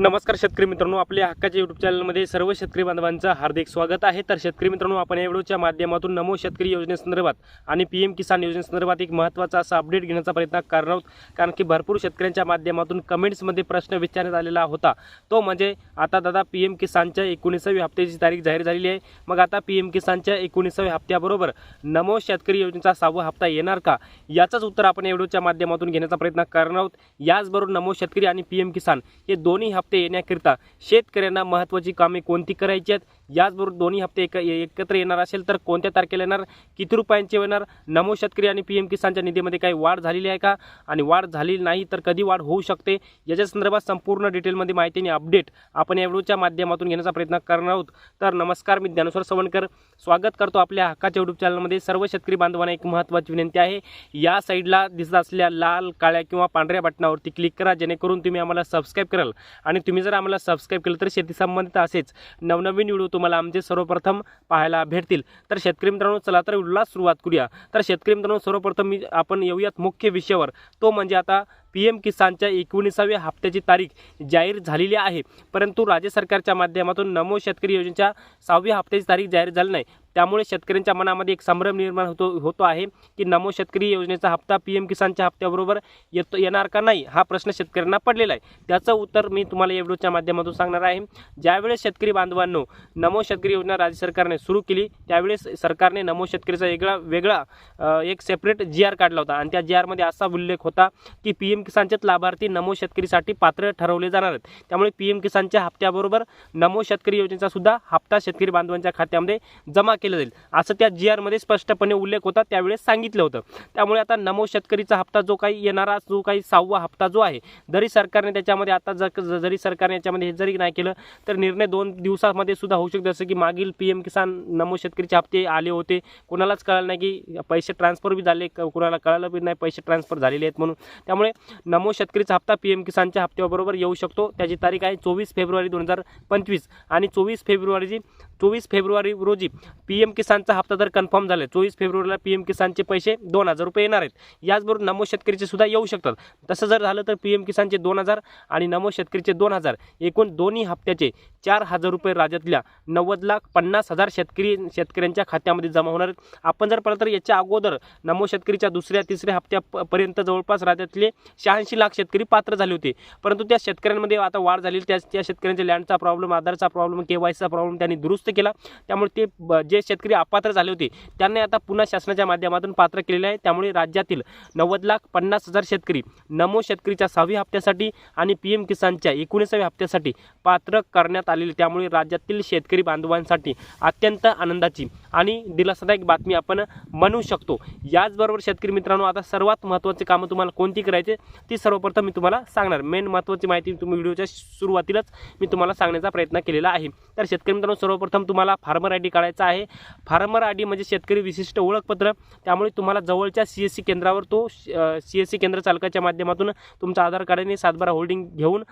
नमस्कार शेतकरी मित्रांनो आपल्या हक्काच्या युट्यूब चॅनलमध्ये सर्व शेतकरी बांधवांचं हार्दिक स्वागत आहे. तर शेतकरी मित्रांनो आपण या व्हिडिओच्या माध्यमातून नमो शेतकरी योजनेसंदर्भात आणि पी एम किसान योजनेसंदर्भात एक महत्त्वाचा असा अपडेट घेण्याचा प्रयत्न करणार आहोत. कारण की भरपूर शेतकऱ्यांच्या माध्यमातून कमेंट्समध्ये प्रश्न विचारण्यात आलेला होता. तो म्हणजे आता दादा पी एम किसानच्या एकोणीसाव्या हप्त्याची तारीख जाहीर झालेली आहे. मग आता पी एम किसानच्या एकोणीसाव्या हप्त्याबरोबर नमो शेतकरी योजनेचा सहावा हप्ता येणार का? याचंच उत्तर आपण या व्हिडिओच्या घेण्याचा प्रयत्न करणार आहोत. याचबरोबर नमो शेतकरी आणि पी एम किसान हे दोन्ही हप्ते येण्याकरिता शेतकऱ्यांना महत्त्वाची कामे कोणती करायची आहेत? याचबरोबर दोन्ही हप्ते एक एकत्र येणार असेल तर कोणत्या तारखेला येणार? किती रुपयांचे येणार नमो शेतकरी आणि पी एम किसानच्या निधीमध्ये काही वाढ झालेली आहे का? आणि वाढ झालेली नाही तर कधी वाढ होऊ शकते? याच्या संदर्भात संपूर्ण डिटेलमध्ये माहिती आणि अपडेट आपण या व्हिडिओच्या माध्यमातून घेण्याचा प्रयत्न करणार आहोत. तर नमस्कार मी ज्ञानेश्वर सवणकर स्वागत करतो आपल्या हक्काच्या यूट्यूब चॅनलमध्ये सर्व शेतकरी बांधवांना एक महत्त्वाची विनंती आहे. या साईडला दिसत असलेल्या लाल काळ्या किंवा पांढऱ्या बटनावरती क्लिक करा जेणेकरून तुम्ही आम्हाला सबस्क्राईब कराल. आणि तुम्ही जर आम्हाला सबस्क्राईब केलं तर शेती संबंधित असेच नवनवीन व्हिडिओ तुम्हाला आमचे सर्वप्रथम पाहायला भेटतील. तर शेतकरी मित्रांनो चला तर व्हिडिओला सुरुवात करूया. तर शेतकरी मित्रांनो सर्वप्रथम मी आपण येऊयात मुख्य विषयावर. तो म्हणजे आता पी एम किसानच्या एकोणीसाव्या हप्त्याची तारीख जाहीर झालेली आहे. परंतु राज्य सरकारच्या माध्यमातून नमो शेतकरी योजनेच्या सहाव्या हप्त्याची तारीख जाहीर झाली नाही. त्यामुळे शेतकऱ्यांच्या मनामध्ये एक संभ्रम निर्माण होतो होतो आहे की नमो शेतकरी योजनेचा हप्ता पी एम किसानच्या हप्त्याबरोबर येतो येणार का नाही हा प्रश्न शेतकऱ्यांना पडलेला आहे. त्याचं उत्तर मी तुम्हाला या व्हिडिओच्या माध्यमातून सांगणार आहे. ज्यावेळेस शेतकरी बांधवांनो नमो शेतकरी योजना राज्य सरकारने सुरू केली त्यावेळेस सरकारने नमो शेतकरीचा वेगळा वेगळा एक सेपरेट जी आर काढला होता. आणि त्या जी आरमध्ये असा उल्लेख होता की पी एम किसानचेच लाभार्थी नमो शेतकरीसाठी पात्र ठरवले जाणार आहेत. त्यामुळे पी एम किसानच्या हप्त्याबरोबर नमो शेतकरी योजनेचा सुद्धा हप्ता शेतकरी बांधवांच्या खात्यामध्ये जमा केला जाईल. असं त्या जी आरमध्ये स्पष्टपणे उल्लेख होता त्यावेळेस सांगितलं होतं. त्यामुळे आता नमो शेतकरीचा हप्ता जो काही येणारा जो काही सहावा हप्ता जो आहे जरी सरकारने त्याच्यामध्ये आता जर जरी सरकारने याच्यामध्ये हे जरी नाही केलं तर निर्णय दोन दिवसामध्ये सुद्धा होऊ शकतो. जसं की मागील पी एम किसान नमो शेतकरीचे हप्ते आले होते. कोणालाच कळलं नाही की पैसे ट्रान्सफर बी झाले क- कोणाला कळलं बी नाही पैसे ट्रान्सफर झालेले आहेत म्हणून. त्यामुळे नमो शेतकरीचा हप्ता पी एम किसानच्या हप्त्याबरोबर येऊ शकतो. त्याची तारीख आहे चोवीस फेब्रुवारी दोन हजार पंचवीस आणि चोवीस फेब्रुवारीची चोवीस फेब्रुवारी रोजी पी एम किसानचा हप्ता जर कन्फर्म झाला. चोवीस फेब्रुवारीला पी एम किसानचे पैसे दोन हजार रुपये येणार आहेत. याचबरोबर नमो शेतकरीचे सुद्धा येऊ शकतात. तसं जर झालं तर पी एम किसानचे दोन हजार आणि नमो शेतकरीचे दोन हजार. एकूण दोन्ही हप्त्याचे चार हजार रुपये राज्यातल्या नव्वद लाख पन्नास हजार शेतकरी शेतकऱ्यांच्या खात्यामध्ये जमा होणार आहेत. आपण जर पाहिलं तर याच्या अगोदर नमो शेतकरीच्या दुसऱ्या तिसऱ्या हप्त्यापर्यंत जवळपास राज्यातले शहाऐंशी लाख शेतकरी पात्र झाले होते. परंतु त्या शेतकऱ्यांमध्ये आता वाढ झाली. त्या त्या शेतकऱ्यांच्या लँडचा प्रॉब्लेम आधारचा प्रॉब्लेम के वायचा प्रॉब्लेम त्यांनी दुरुस्त केला. त्यामुळे ते जे शेतकरी अपात्र झाले होते त्यांना आता पुन्हा शासनाच्या माध्यमातून पात्र केलेले आहे. त्यामुळे राज्यातील नव्वद लाख पन्नास हजार शेतकरी नमो शेतकरीच्या सहाव्या हप्त्यासाठी आणि पी एम किसानच्या एकोणीसाव्या हप्त्यासाठी पात्र करण्यात आलेले. त्यामुळे राज्यातील शेतकरी बांधवांसाठी अत्यंत आनंदाची आणि दिलासादायक बातमी आपण म्हणू शकतो. याचबरोबर शेतकरी मित्रांनो आता सर्वात महत्त्वाचे कामं तुम्हाला कोणती करायचे? ती सर्वप्रथम मी तुम्हाला सांगणार. मेन महत्त्वाची माहिती तुम्ही व्हिडिओच्या सुरुवातीलाच मी तुम्हाला सांगण्याचा प्रयत्न केलेला आहे. तर शेतकरी मित्रांनो सर्वप्रथम तुम्हाला फार्मर आय डी काढायचा आहे. फार्मर आय डी म्हणजे शेतकरी विशिष्ट ओळखपत्र. त्यामुळे तुम्हाला जवळच्या सी एस सी केंद्रावर तो सी एस सी केंद्र चालकाच्या माध्यमातून तुमचा आधार कार्ड आणि सातबारा होल्डिंग घेऊन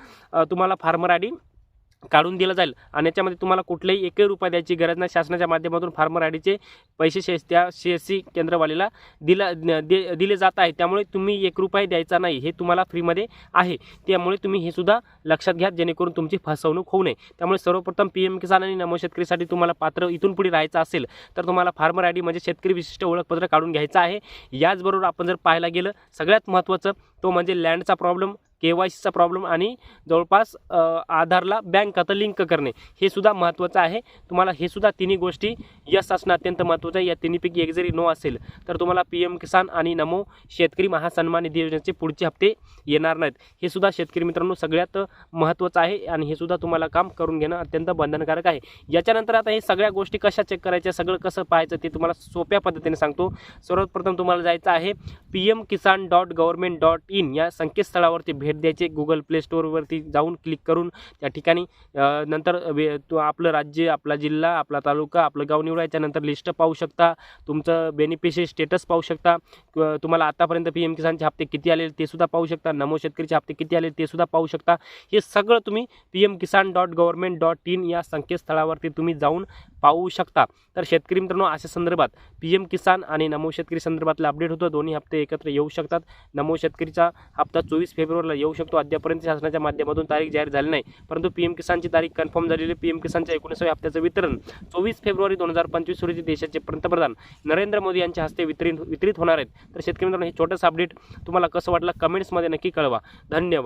तुम्हाला फार्मर आय डी काढून दिलं जाईल. आणि याच्यामध्ये तुम्हाला कुठलेही एकही रुपया द्यायची गरज नाही. शासनाच्या माध्यमातून फार्मर आयडीचे पैसे शे त्या सी एस सी केंद्रवालीला दिला दे दिले जात आहे त्यामुळे तुम्ही एक रुपया द्यायचा नाही. हे तुम्हाला फ्रीमध्ये आहे. त्यामुळे तुम्ही हे सुद्धा लक्षात घ्या जेणेकरून तुमची फसवणूक होऊ नये. त्यामुळे सर्वप्रथम पी एम किसान आणि नमो शेतकरीसाठी तुम्हाला पात्र इथून पुढे राहायचं असेल तर तुम्हाला फार्मर आय डी म्हणजे शेतकरी विशिष्ट ओळखपत्र काढून घ्यायचं आहे. याचबरोबर आपण जर पाहायला गेलं सगळ्यात महत्त्वाचं तो म्हणजे लँडचा प्रॉब्लेम. के वाय सीचा प्रॉब्लेम आणि जवळपास आधारला बँक खातं लिंक करणे हे सुद्धा महत्त्वाचं आहे. तुम्हाला हे सुद्धा तिन्ही गोष्टी यस असणं अत्यंत महत्त्वाचं आहे. या तिन्हीपैकी एक जरी नो असेल तर तुम्हाला पी एम किसान आणि नमो शेतकरी महासन्मान निधी योजनेचे पुढचे हप्ते येणार नाहीत. हे सुद्धा शेतकरी मित्रांनो सगळ्यात महत्त्वाचं आहे आणि हे सुद्धा तुम्हाला काम करून घेणं अत्यंत बंधनकारक आहे. याच्यानंतर आता हे सगळ्या गोष्टी कशा चेक करायच्या सगळं कसं पाहायचं ते तुम्हाला सोप्या पद्धतीने सांगतो. सर्वप्रथम तुम्हाला जायचं आहे P M Kisan dot government dot in या संकेतस्थळावरती भेट भेट द्यायचे. गुगल प्ले स्टोअरवरती जाऊन क्लिक करून त्या ठिकाणी नंतर वे- तो आपलं राज्य आपला जिल्हा आपला तालुका आपलं गाव निवडायच्या नंतर लिस्ट पाहू शकता. तुमचं बेनिफिशियरी स्टेटस पाहू शकता. तुम्हाला आतापर्यंत पी एम किसानचे हप्ते किती आले ते सुद्धा पाहू शकता. नमो शेतकरीचे हप्ते किती आले ते सुद्धा पाहू शकता. हे सगळं तुम्ही P M Kisan dot government dot in या संकेतस्थळावरती तुम्ही जाऊन पाहू शकता. तर शेतकरी मित्रांनो अशा संदर्भात पी एम किसान आणि नमो शेतकरी संदर्भातलं अपडेट होतं. दोन्ही हप्ते एकत्र येऊ शकतात. नमो शेतकरीचा हप्ता चोवीस फेब्रुवारीला येऊ शकतो. अद्यापर्यंत शासनाच्या माध्यमातून तारीख जाहीर झाली नाही. परंतु पी एम किसानची तारीख कन्फर्म झालेली पी एम किसानच्या एकोणीसाव्या हप्त्याचं वितरण चोवीस फेब्रुवारी दोन हजार पंचवीस रोजी देशाचे पंतप्रधान नरेंद्र मोदी यांच्या हस्ते वितरित वितरित होणार आहेत तर शेतकरी मित्रांनो हे छोटंसं अपडेट तुम्हाला कसं वाटलं? कमेंट्समध्ये नक्की कळवा. धन्यवाद.